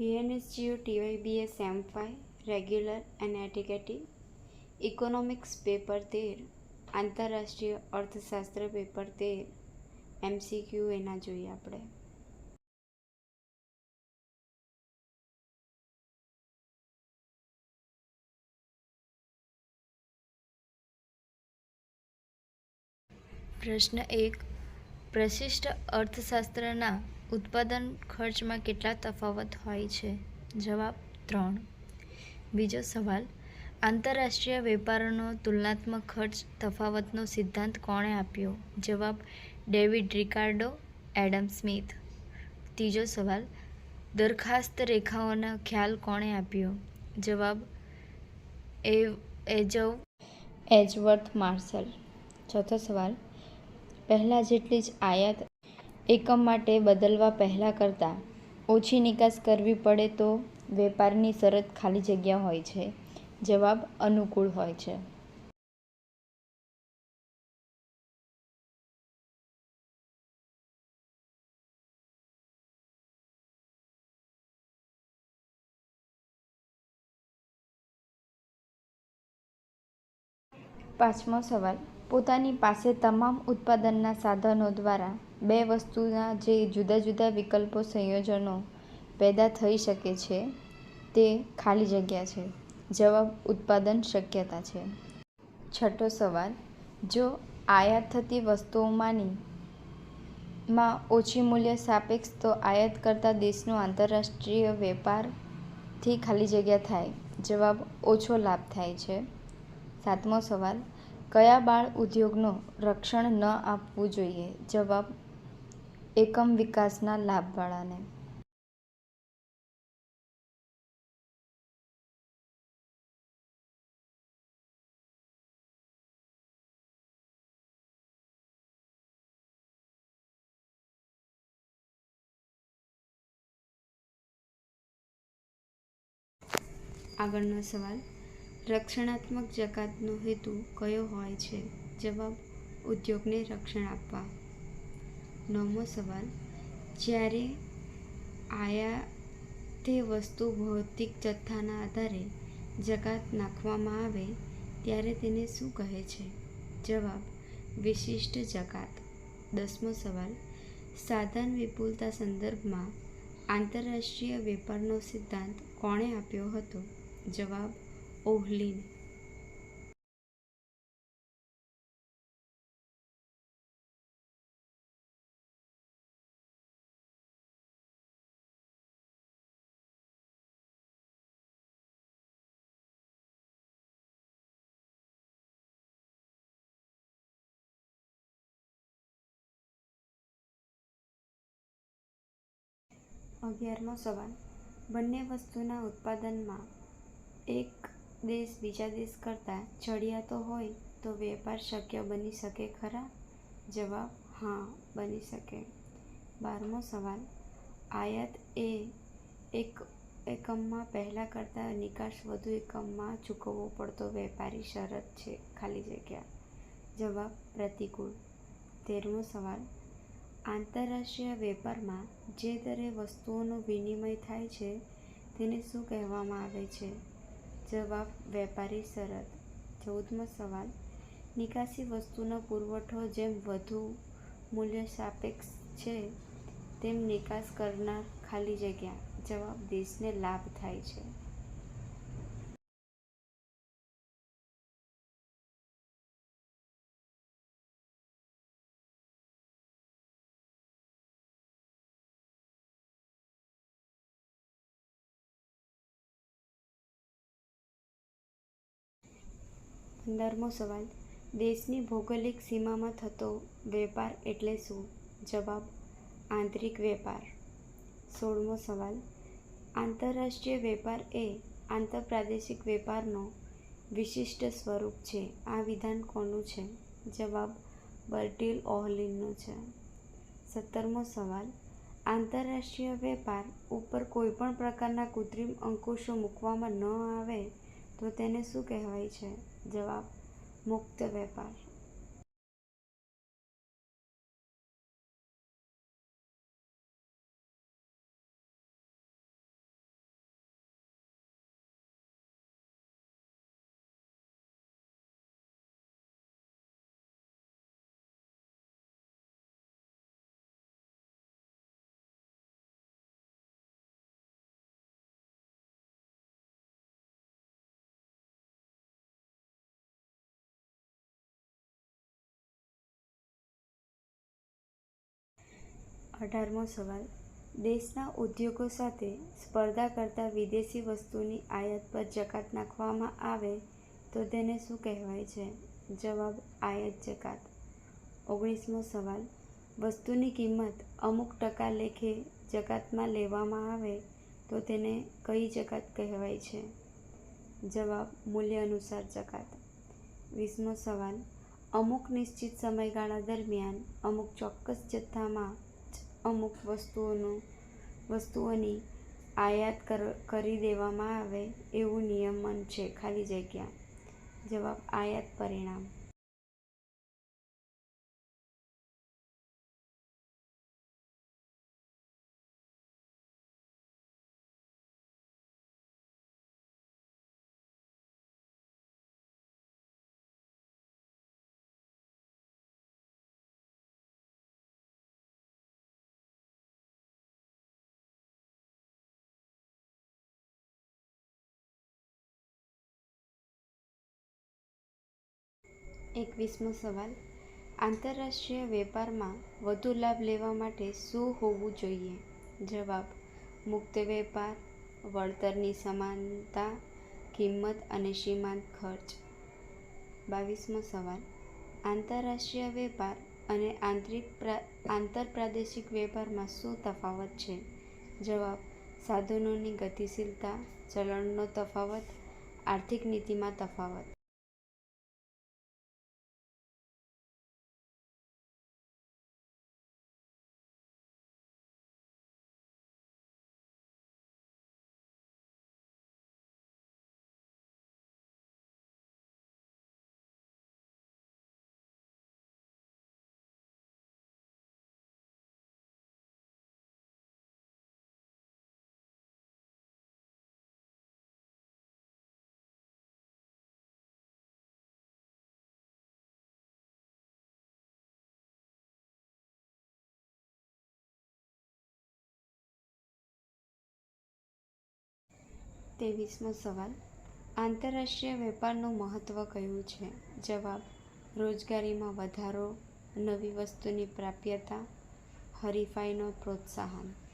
VNSGO TYBS M five regular and ATKT economics paper તેર, આંતરરાષ્ટ્રીય અર્થશાસ્ત્ર પેપર તેર. એમસીક્યુ એના જોઈએ આપણે. પ્રશ્ન એક, પ્રશિષ્ટ અર્થશાસ્ત્રના ઉત્પાદન ખર્ચમાં કેટલા તફાવત હોય છે? જવાબ ત્રણ. બીજો સવાલ, આંતરરાષ્ટ્રીય વેપારનો તુલનાત્મક ખર્ચ તફાવતનો સિદ્ધાંત કોણે આપ્યો? જવાબ, ડેવિડ રિકાર્ડો, એડમ સ્મિથ. ત્રીજો સવાલ, દરખાસ્ત રેખાઓનો ખ્યાલ કોણે આપ્યો? જવાબ એજવ, એજવર્થ માર્શલ. ચોથો સવાલ, પહેલાં જેટલી જ આયાત એકમ માટે બદલવા પહેલાં કરતાં ઓછી નિકાસ કરવી પડે તો વેપારની શરત ખાલી જગ્યા હોય છે. જવાબ અનુકૂળ હોય છે. પાંચમો સવાલ. પોતાની પાસે તમામ ઉત્પાદનના સાધનો દ્વારા બે વસ્તુના જે જુદા જુદા વિકલ્પો સંયોજનો પેદા થઈ શકે છે, તે ખાલી જગ્યા છે. જવાબ, ઉત્પાદન શક્યતા છે. છઠ્ઠો સવાલ, જો આયાત થતી વસ્તુઓમાંની માં ઓછી મૂલ્ય સાપેક્ષ તો આયાત કરતા દેશનો આંતરરાષ્ટ્રીય વેપારથી ખાલી જગ્યા થાય? જવાબ, ઓછો લાભ થાય છે. સાતમો સવાલ, કયા બાળ ઉદ્યોગનો રક્ષણ ન આપવું જોઈએ? જવાબ એકમ વિકાસના લાભવાળાને. આગળનો સવાલ, રક્ષણાત્મક જકાતનો હેતુ કયો હોય છે? જવાબ, ઉદ્યોગને રક્ષણ આપવા. નવમો સવાલ. જ્યારે આયા તે વસ્તુ ભૌતિક જથ્થાના આધારે જકાત નાખવામાં આવે, ત્યારે તેને શું કહે છે? જવાબ, વિશિષ્ટ જકાત. દસમો સવાલ. સાધન વિપુલતા સંદર્ભમાં આંતરરાષ્ટ્રીય વેપારનો સિદ્ધાંત કોણે આપ્યો હતો? જવાબ ઓહલીન અગિયારમો સવાલ. બંને વસ્તુના ઉત્પાદનમાં એક દેશ બીજા દેશ કરતાં ચડિયાતો હોય તો વેપાર શક્ય બની શકે ખરા? જવાબ, હા, બની શકે. બારમો સવાલ. આયાત એ એક એકમમાં પહેલાં કરતાં નિકાસ વધુ એકમમાં ચૂકવવો પડતો વેપારી શરત છે, ખાલી જગ્યા. જવાબ, પ્રતિકૂળ. તેરમો સવાલ. આંતરરાષ્ટ્રીય વેપારમાં જે દરે વસ્તુઓનું વિનિમય થાય છે, તેને શું કહેવામાં આવે છે? જવાબ, વેપારી શરત ચૌદમો સવાલ. નિકાસી વસ્તુનો પુરવઠો જેમ વધુ મૂલ્ય સાપેક્ષ છે, તેમ નિકાસ કરનાર ખાલી જગ્યા. જવાબ, દેશને લાભ થાય છે. પંદરમો સવાલ. દેશની ભૌગોલિક સીમામાં થતો વેપાર એટલે શું? જવાબ, આંતરિક વેપાર. સોળમો સવાલ. આંતરરાષ્ટ્રીય વેપાર એ આંતરપ્રાદેશિક વેપારનો વિશિષ્ટ સ્વરૂપ છે. આ વિધાન કોનું છે? જવાબ, બર્ટિલ ઓહલિનનો છે. સત્તરમો સવાલ. આંતરરાષ્ટ્રીય વેપાર ઉપર કોઈપણ પ્રકારના કૃત્રિમ અંકુશો મૂકવામાં ન આવે તો તેને શું કહેવાય છે? જવાબ મુક્ત વેપાર. અઢારમો સવાલ. દેશના ઉદ્યોગો સાથે સ્પર્ધા કરતા વિદેશી વસ્તુની આયાત પર જકાત નાખવામાં આવે તો તેને શું કહેવાય છે? જવાબ, આયાત જકાત. ઓગણીસમો સવાલ. વસ્તુની કિંમત અમુક ટકા લેખે જકાતમાં લેવામાં આવે તો તેને કઈ જકાત કહેવાય છે? જવાબ, મૂલ્ય અનુસાર જકાત. વીસમો સવાલ. અમુક નિશ્ચિત સમયગાળા દરમિયાન અમુક ચોક્કસ જથ્થામાં અમુક વસ્તુઓનું, વસ્તુઓની આયાત કર, કરી દેવામાં આવે એવું નિયમન છે ખાલી જગ્યા. જવાબ આયાત પરિણામ. એકવીસમો સવાલ. આંતરરાષ્ટ્રીય વેપારમાં વધુ લાભ લેવા માટે શું હોવું જોઈએ? જવાબ, મુક્ત વેપાર, વળતરની સમાનતા, કિંમત અને સીમાંત ખર્ચ. બાવીસમો સવાલ. આંતરરાષ્ટ્રીય વેપાર અને આંતરિક આંતરપ્રાદેશિક વેપારમાં શું તફાવત છે? જવાબ, સાધનોની ગતિશીલતા, ચલણનો તફાવત, આર્થિક નીતિમાં તફાવત. ત્રેવીસમો સવાલ. આંતરરાષ્ટ્રીય વેપારનું મહત્ત્વ કયું છે? જવાબ, રોજગારીમાં વધારો, નવી વસ્તુની પ્રાપ્યતા, હરીફાઈનો પ્રોત્સાહન.